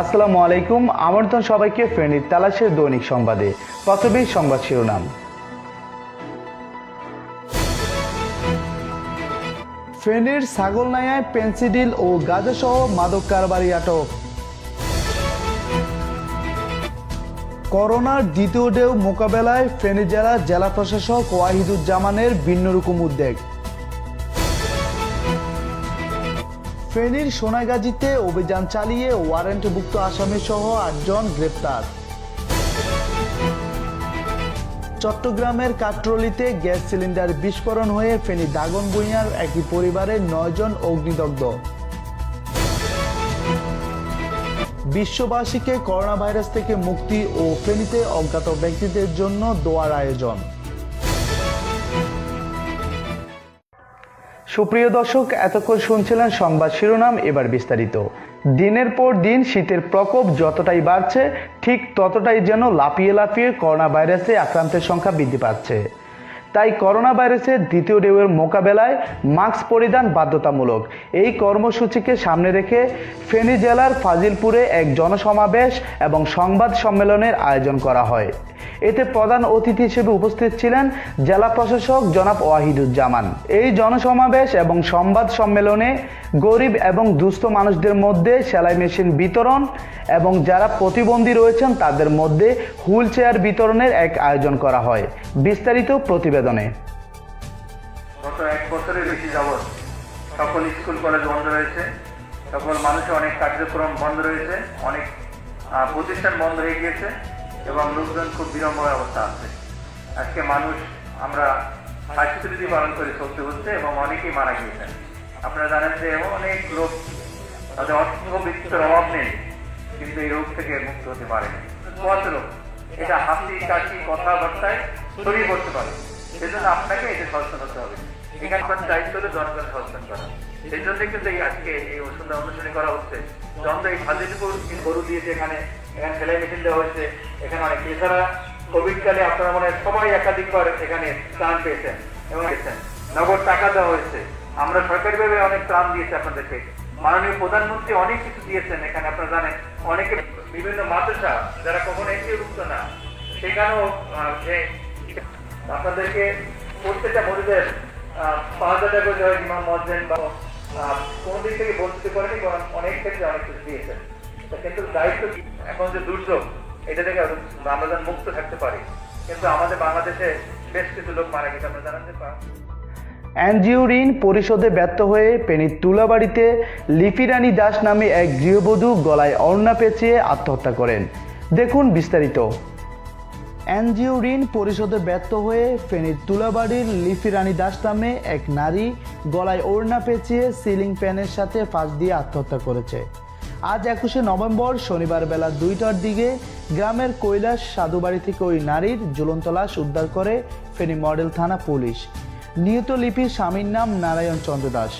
আসসালামু আলাইকুম, আমন্ত্রণ সবাইকে ফেনীর তালাশের দৈনিক সংবাদে। প্রথমেই সংবাদ শিরোনাম। ফেনীর ছাগলনাইয়ায় পেন্সিডিল ও গাঁজাসহ মাদক কারবারি আটক। করোনার দ্বিতীয় ঢেউ মোকাবেলায় ফেনী জেলা জেলা প্রশাসক ওয়াহিদুজ্জামানের ভিন্ন রকম উদ্যোগ ফেনীর সোনাগাজীতে অভিযান চালিয়ে ওয়ারেন্টভুক্ত আসামি সহ আটজন গ্রেপ্তার। চট্টগ্রামের কাটরলিতে গ্যাস সিলিন্ডার বিস্ফোরণ হয়ে ফেনী দাগন ভূঁইয়ার একই পরিবারের নয়জন অগ্নিদগ্ধ। বিশ্ববাসীকে করোনা ভাইরাস থেকে মুক্তি ও ফেনীতে অজ্ঞাত ব্যক্তিদের জন্য দোয়ার আয়োজন। সুপ্রিয় দর্শক, এতক্ষণ শুনছিলেন সংবাদ শিরোনাম, এবার বিস্তারিত। দিনের পর দিন শীতের প্রকোপ যতটাই বাড়ছে, ঠিক ততটাই যেন লাফিয়ে লাফিয়ে করোনা ভাইরাসে আক্রান্তের সংখ্যা বৃদ্ধি পাচ্ছে। তাই করোনা ভাইরাসের দ্বিতীয় ঢেউয়ের মোকাবেলায় মাস্ক পরিধান বাধ্যতামূলক। এই কর্মসূচিকে সামনে রেখে ফেনী জেলার ফাজিলপুরে এক জনসমাবেশ এবং সংবাদ সম্মেলনের আয়োজন করা হয়। এতে প্রধান অতিথি হিসেবে উপস্থিত ছিলেন জেলা প্রশাসক জনাব ওয়াহিদুজ্জামান। এই জনসমাবেশ এবং সংবাদ সম্মেলনে গরিব এবং দুস্থ মানুষদের মধ্যে সেলাই মেশিন বিতরণ এবং যারা প্রতিবন্ধী রয়েছেন তাদের মধ্যে হুইল চেয়ার বিতরণের এক আয়োজন করা হয়। বিস্তারিত প্রতিবেদনে গত এক বছরের বেশি যাবৎ সকল স্কুল, কলেজ বন্ধ রয়েছে। সকল মানুষের অনেক কার্যক্রম বন্ধ রয়েছে, অনেক প্রতিষ্ঠান বন্ধ হয়ে গিয়েছে এবং লোকজন খুব বিড়ম্বর অবস্থা আছে। আজকে মানুষ, আমরা স্বাস্থ্যবিধি পালন করে চলতে হচ্ছে এবং অনেকেই মারা গিয়েছেন। আপনারা জানেন যে অনেক লোক, তাদের অর্থ বৃত্তের অভাব নেই, কিন্তু এই রোগ থেকে মুক্ত হতে পারে কত লোক? এটা হাসি, কাশি, কথাবার্তায় ছড়িয়ে পড়তে পারে। সেজন্য আপনাকে এটা সচেতন হতে হবে। এখানকার দায়িত্ব হলো জনগণ সচেতন করা সেই জন্য কিন্তু এই আজকে এই ওষুধ অনুষ্ঠানে করা হচ্ছে। যন্ত্র এই ফাজিলপুর গরু দিয়েছে এখানে। এখানে সেলাই মেশিন দেওয়া হয়েছে। এখানে অনেক এছাড়া কোভিড কালে আপনারা মনে সবাই একাধিকবার এখানে ত্রাণ পেয়েছেন এবং পেয়েছেন। নগদ টাকা দেওয়া হয়েছে। আমরা সরকারিভাবে অনেক ত্রাণ দিয়েছি আপনাদেরকে। মাননীয় প্রধানমন্ত্রী অনেক কিছু দিয়েছেন এখানে, আপনারা জানেন। অনেকে বিভিন্ন মাদ্রাসা, যারা কখনো এনজিওভুক্ত না, সেখানেও আপনাদেরকে প্রত্যেকটা মরিদের পাঁচ হাজার করে দেওয়া ইমাম, মসজিদ বা কোন দিক থেকে করেনি, বরং অনেক ক্ষেত্রে অনেক কিছু দিয়েছেন। কিন্তু দায়িত্ব? এখন যে দুর্যোগ, এটা থেকে আমরা মুক্ত থাকতে পারি। কিন্তু আমাদের বাংলাদেশে বেশ কিছু লোক মারা গেছে আমরা জানেন যে এনজিও ঋণ পরিশোধে ব্যর্থ হয়ে পেনির তুলাবাড়িতে লিপিরানী দাস নামে এক গৃহবধূ গলায় অর্ণা পেঁচিয়ে আত্মহত্যা করেন। দেখুন বিস্তারিত। এনজিও ঋণ পরিশোধে ব্যর্থ হয়ে ফেনীর তুলাবাড়ির লিফি রানী দাস নামে এক নারী গলায় ওড়না পেঁচিয়ে সিলিং ফ্যানের সাথে ফাঁস দিয়ে আত্মহত্যা করেছে। আজ একুশে নভেম্বর শনিবার বেলা দুইটার দিকে গ্রামের কৈলাস সাধুবাড়ি থেকে ওই নারীর ঝুলন্ত লাশ উদ্ধার করে ফেনী মডেল থানা পুলিশ। নিহত লিপির স্বামীর নাম নারায়ণ চন্দ্র দাস।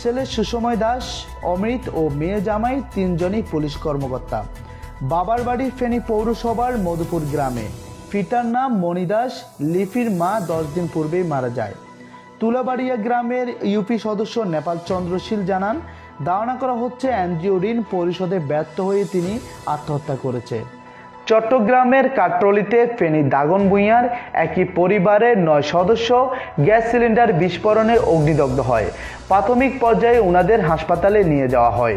ছেলে সুসময় দাস, অমৃত ও মেয়ে জামাই তিনজনই পুলিশ কর্মকর্তা। বাবার বাড়ি ফেনী পৌরসভার মধুপুর গ্রামে। পিতার নাম মণি দাস লিপির মা দশ দিন পূর্বেই মারা যায়। তুলাবাড়িয়া গ্রামের ইউপি সদস্য নেপাল চন্দ্রশীল জানান, ধারণা করা হচ্ছে এনজিও ঋণ পরিশোধে ব্যর্থ হয়ে তিনি আত্মহত্যা করেছে। চট্টগ্রামের কাটরলিতে ফেনী দাগন ভূঁইয়ার একই পরিবারের নয় সদস্য গ্যাস সিলিন্ডার বিস্ফোরণে অগ্নিদগ্ধ হয়। প্রাথমিক পর্যায়ে উনাদের হাসপাতালে নিয়ে যাওয়া হয়।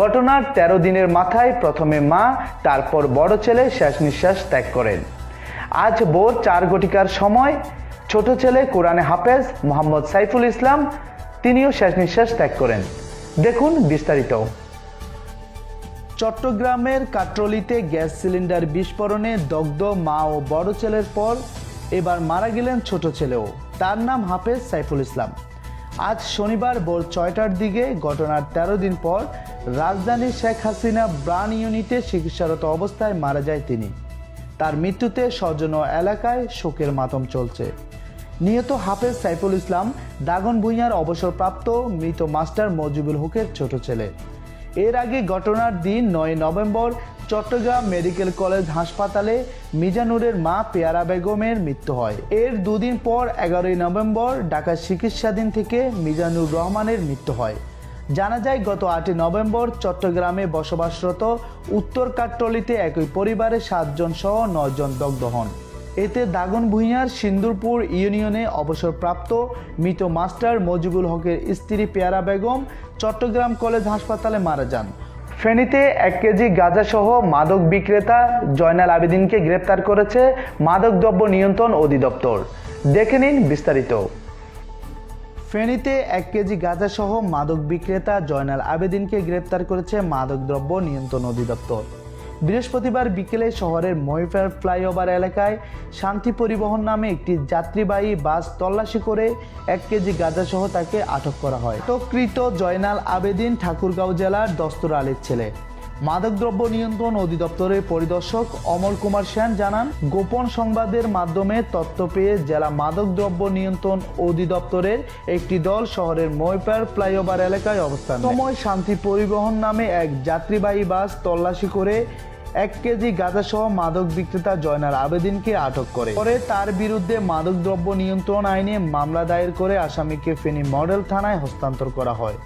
ঘটনার তেরো দিনের মাথায় প্রথমে মা, তারপর বড় ছেলে শেষ নিঃশ্বাস ত্যাগ করেন। আজ ভোর চার ঘটিকার সময়, ছোট ছেলে কোরআনে হাফেজ মোহাম্মদ সাইফুল ইসলাম, তিনিও শেষ নিঃশ্বাস ত্যাগ করেন। দেখুন বিস্তারিত। চট্টগ্রামের কাটরলিতে গ্যাস সিলিন্ডার বিস্ফোরণে দগ্ধ মা ও বড় ছেলের পর এবার মারা গেলেন ছোট ছেলেও। তার নাম হাফেজ সাইফুল ইসলাম। আজ শনিবার ভোর ছয়টার দিকে ঘটনার তেরো দিন পর রাজধানীর শেখ হাসিনা ব্রান ইউনিটে চিকিৎসারত অবস্থায় মারা যায় তিনি। তার মৃত্যুতে স্বজন এলাকায় শোকের মাতম চলছে। নিহত হাফেজ সাইফুল ইসলাম দাগন ভূঁইয়ার অবসরপ্রাপ্ত মৃত মাস্টার মজিবুল হকের ছোট ছেলে। এর আগে ঘটনার দিন নয় নভেম্বর চট্টগ্রাম মেডিকেল কলেজ হাসপাতালে মিজানুরের মা পেয়ারা বেগমের মৃত্যু হয়। এর দুদিন পর এগারোই নভেম্বর ঢাকা চিকিৎসাধীন থেকে মিজানুর রহমানের মৃত্যু হয়। জানা যায়, গত আটই নভেম্বর চট্টগ্রামে বসবাসরত উত্তর কাট্টলিতে একই পরিবারের সাতজন সহ নয়জন দগ্ধ হন। এতে দাগন ভূঁইয়ার সিন্দুরপুর ইউনিয়নে অবসরপ্রাপ্ত মৃত মাস্টার মজিবুল হকের স্ত্রী পেয়ারা বেগম চট্টগ্রাম কলেজ হাসপাতালে মারা যান। ফেনীতে এক কেজি গাঁজাসহ মাদক বিক্রেতা জয়নাল আবেদিনকে গ্রেপ্তার করেছে মাদকদ্রব্য নিয়ন্ত্রণ অধিদপ্তর। দেখে নিন বিস্তারিত। ফেনীতে এক কেজি গাঁজাসহ মাদক বিক্রেতা জয়নাল আবেদিনকে গ্রেপ্তার করেছে মাদকদ্রব্য নিয়ন্ত্রণ অধিদপ্তর। বৃহস্পতিবার বিকেলে শহরের মহিফার ফ্লাইওভার এলাকায় শান্তি পরিবহন নামে একটি যাত্রীবাহী বাস তল্লাশি করে এক কেজি গাঁজাসহ তাকে আটক করা হয়। আটককৃত জয়নাল আবেদিন ঠাকুরগাঁও জেলার দস্তর আলীর ছেলে। মাদকদ্রব্য নিয়ন্ত্রণ অধিদপ্তরের পরিদর্শক অমল কুমার সেন জানান, গোপন সংবাদের মাধ্যমে তথ্য পেয়ে জেলা মাদকদ্রব্য নিয়ন্ত্রণ অধিদপ্তরের একটি দল শহরের ময়পার ফ্লাইওভার এলাকায় অবস্থান সময় শান্তি পরিবহন নামে এক যাত্রীবাহী বাস তল্লাশি করে এক কেজি গাঁজাসহ মাদক বিক্রেতা জয়নার আবেদিনকে আটক করে। পরে তার বিরুদ্ধে মাদকদ্রব্য নিয়ন্ত্রণ আইনে মামলা দায়ের করে আসামিকে ফেনী মডেল থানায় হস্তান্তর করা হয়।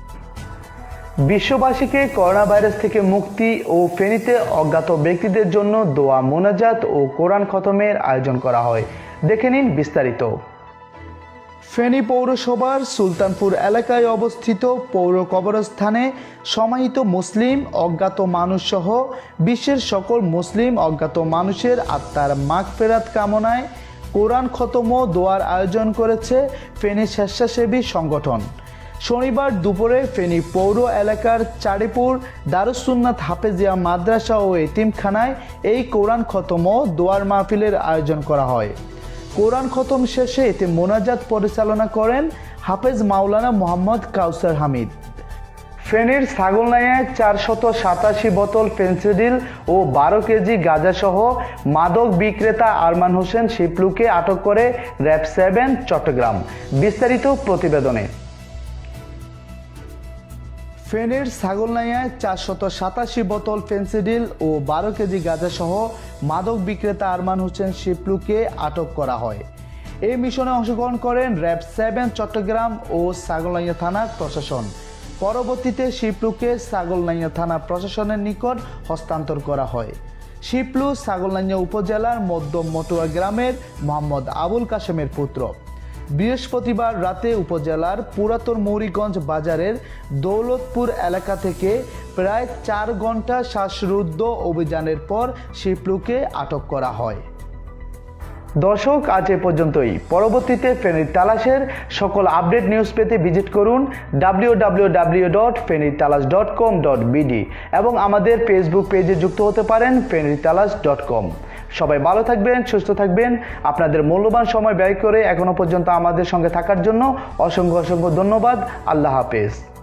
বিশ্ববাসীকে করোনা ভাইরাস থেকে মুক্তি ও ফেনীতে অজ্ঞাত ব্যক্তিদের জন্য দোয়া, মোনাজাত ও কোরআন খতমের আয়োজন করা হয়। দেখে নিন বিস্তারিত। ফেনী পৌরসভার সুলতানপুর এলাকায় অবস্থিত পৌর কবরস্থানে সমাহিত মুসলিম, অজ্ঞাত মানুষ সহ বিশ্বের সকল মুসলিম, অজ্ঞাত মানুষের আত্মার মাগফেরাত কামনায় কোরআন খতম দোয়ার আয়োজন করেছে ফেনী স্বেচ্ছাসেবী সংগঠন। শনিবার দুপুরে ফেনী পৌর এলাকার চারিপুর দারুসুন্নাথ হাফেজিয়া মাদ্রাসা ও এতিমখানায় এই কোরআন খতম ও দোয়ার মাহফিলের আয়োজন করা হয়। কোরআন খতম শেষে এতে মোনাজাত পরিচালনা করেন হাফেজ মাওলানা মোহাম্মদ কাউসার হামিদ। ফেনীর ছাগলনাইয়ায় চারশত সাতাশি বোতল ফেন্সিডিল ও বারো কেজি গাঁজাসহ মাদক বিক্রেতা আরমান হোসেন শিপলুকে আটক করে র্যাব সেভেন চট্টগ্রাম। বিস্তারিত প্রতিবেদনে। ফেনীর ছাগলনাইয়ায় চারশত সাতাশি বোতল ফেন্সিডিল ও বারো কেজি গাঁজাসহ মাদক বিক্রেতা আরমান হোসেন শিপলুকে আটক করা হয়। এই মিশনে অংশগ্রহণ করেন র্যাব সেভেন চট্টগ্রাম ও ছাগলনাইয়া থানার প্রশাসন। পরবর্তীতে শিপলুকে ছাগলনাইয়া থানা প্রশাসনের নিকট হস্তান্তর করা হয়। শিপলু ছাগলনাইয়া উপজেলার মধ্যম মটুয়া গ্রামের মোহাম্মদ আবুল কাশেমের পুত্র। বৃহস্পতিবার রাতে উপজেলার পুরাতন মৌরিগঞ্জ বাজারের দৌলতপুর এলাকা থেকে প্রায় চার ঘণ্টা শ্বাসরুদ্ধ অভিযানের পর শিপলুকে আটক করা হয়। দর্শক, আজ এ পর্যন্তই। পরবর্তীতে ফেনীর তালাশের সকল আপডেট নিউজ পেতে ভিজিট করুন W W W dot dot com dot এবং আমাদের ফেসবুক পেজে যুক্ত হতে পারেন ফেনীর তালাশ ডট কম সবাই ভালো থাকবেন, সুস্থ থাকবেন। আপনাদের মূল্যবান সময় ব্যয় করে এখনও পর্যন্ত আমাদের সঙ্গে থাকার জন্য অসংখ্য অসংখ্য ধন্যবাদ। আল্লাহ হাফেজ।